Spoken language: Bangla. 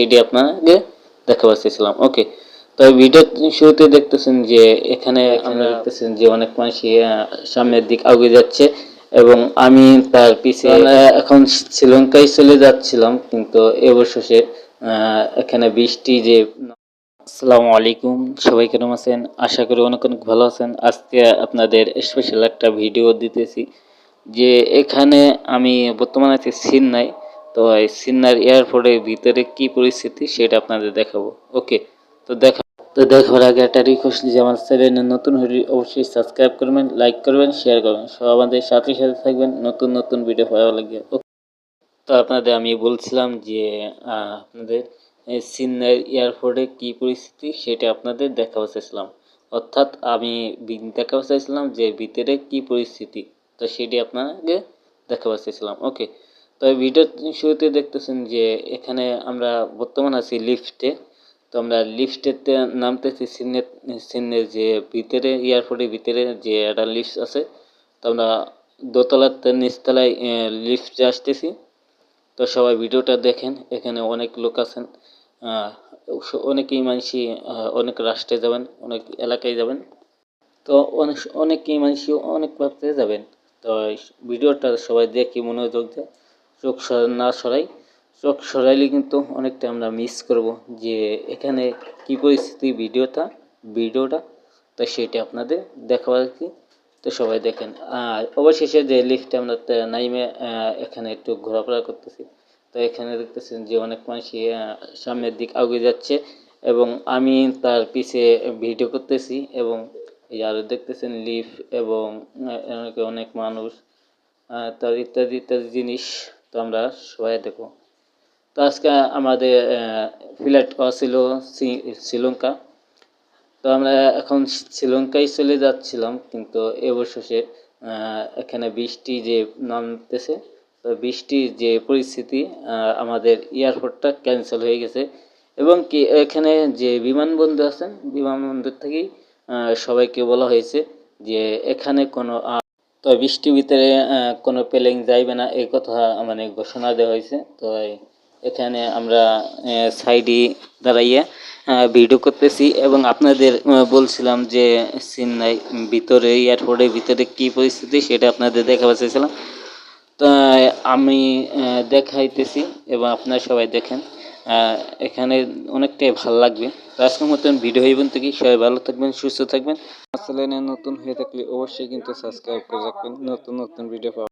সেটি আপনাকে দেখাবার চেয়েছিলাম। ওকে তো ভিডিও শুরুতে দেখতেছেন যে এখানে আমরা দেখতেছেন যে অনেক মানুষই আহ, সামনের দিক আগে যাচ্ছে এবং আমি তার পিছে আমরা এখন শ্রীলঙ্কায় চলে যাচ্ছিলাম কিন্তু এবছরে এখানে বৃষ্টি যে আসসালামু আলাইকুম সবাই কেমন আছেন? আশা করি অনেক অনেক ভালো আছেন। আজকে আপনাদের স্পেশাল একটা ভিডিও দিতেছি যে এখানে আমি বর্তমানে আছি সিন্নাই। তো এই সিন্নার এয়ারপোর্টের ভিতরে কি পরিস্থিতি সেটা আপনাদের দেখাবো। ওকে, তো দেখা তো দেখার আগে একটা রিকোয়েস্ট যে আমার চ্যানেলে নতুন হলে অবশ্যই সাবস্ক্রাইব করবেন লাইক করবেন শেয়ার করবেন। সব আমাদের সাথে সাথে থাকবেন, নতুন নতুন ভিডিও পাওয়া লাগে তো আপনাদের আমি বলছিলাম যে আপনাদের এই সিন্নাই এয়ারপোর্টে কি পরিস্থিতি সেটা আপনাদের দেখাতে চাইছিলাম। অর্থাৎ আমি বি- দেখাতে চাইছিলাম যে ভিতরে কি পরিস্থিতি, তো সেটি আপনাকে দেখাতে চাইছিলাম। ওকে তো এই ভিডিও শুরুতে দেখতেছেন যে এখানে আমরা বর্তমান আছি লিফটে তো আমরা লিফটেতে নামতেছি সিন্নের সিন্নের যে ভিতরে এয়ারপোর্টের ভিতরে যে একটা লিফট আছে। তো আমরা দোতলার নিচতলায় লিফটে আসতেছি। তো সবাই ভিডিওটা দেখেন, এখানে অনেক লোক আছেন। অনেকেই মানুষই অনেক রাষ্ট্রে যাবেন, অনেক এলাকায় যাবেন। তো অনেক, অনেকেই মানুষই অনেক ভাবতে যাবেন। তো ভিডিওটা সবাই দেখি মনোযোগ দিয়ে চোখ না সরাই, চোখ সরাইলে কিন্তু অনেকটা আমরা মিস করব যে এখানে কি পরিস্থিতি ভিডিওটা ভিডিওটা। তো সেটা আপনাদের দেখাবার কি। তো সবাই দেখেন, আর অবশেষে যে লিফটে আমরা নাইমে এখানে একটু ঘোরাফেরা করতেছি। তো এখানে দেখতেছেন যে অনেক মানুষই সামনের দিক আগে যাচ্ছে এবং আমি তার পিছে ভিডিও করতেছি এবং এই আরও দেখতেছেন লিফট এবং অনেক মানুষ তার ইত্যাদি ইত্যাদি জিনিস। তো আমরা সবাই দেখো। তো আজকে আমাদের ফ্লাইট ছিল শ্রীলঙ্কা। তো আমরা এখন শ্রীলঙ্কায় চলে যাচ্ছিলাম, কিন্তু এবছরে এখানে বৃষ্টি যে নামতেছে, তো বৃষ্টির যে পরিস্থিতি আমাদের এয়ারপোর্টটা ক্যান্সেল হয়ে গেছে। এবং কি, এখানে যে বিমানবন্দর আছেন বিমানবন্দর থেকেই সবাইকে বলা হয়েছে যে এখানে কোনো তো বৃষ্টির ভিতরে কোনো প্লেন যাইবে না, এই কথা মানে ঘোষণা দেওয়া হয়েছে। তো এখানে আমরা সাইডে দাঁড়াইয়া ভিডিও করতেছি এবং আপনাদের বলছিলাম যে চেন্নাই ভিতরে, এয়ারপোর্টের ভিতরে কি পরিস্থিতি সেটা আপনাদের দেখাবার চেয়েছিলাম। তো আমি দেখাইতেছি এবং আপনারা সবাই দেখেন। এখানে অনেকটাই ভালো লাগবে। তো আজকের মতন ভিডিও হইবেন থেকে সবাই ভালো থাকবেন, সুস্থ থাকবেন। চ্যানেলে নতুন হয়ে থাকলে অবশ্যই কিন্তু সাবস্ক্রাইব করে রাখবেন। নতুন নতুন ভিডিও পাওয়া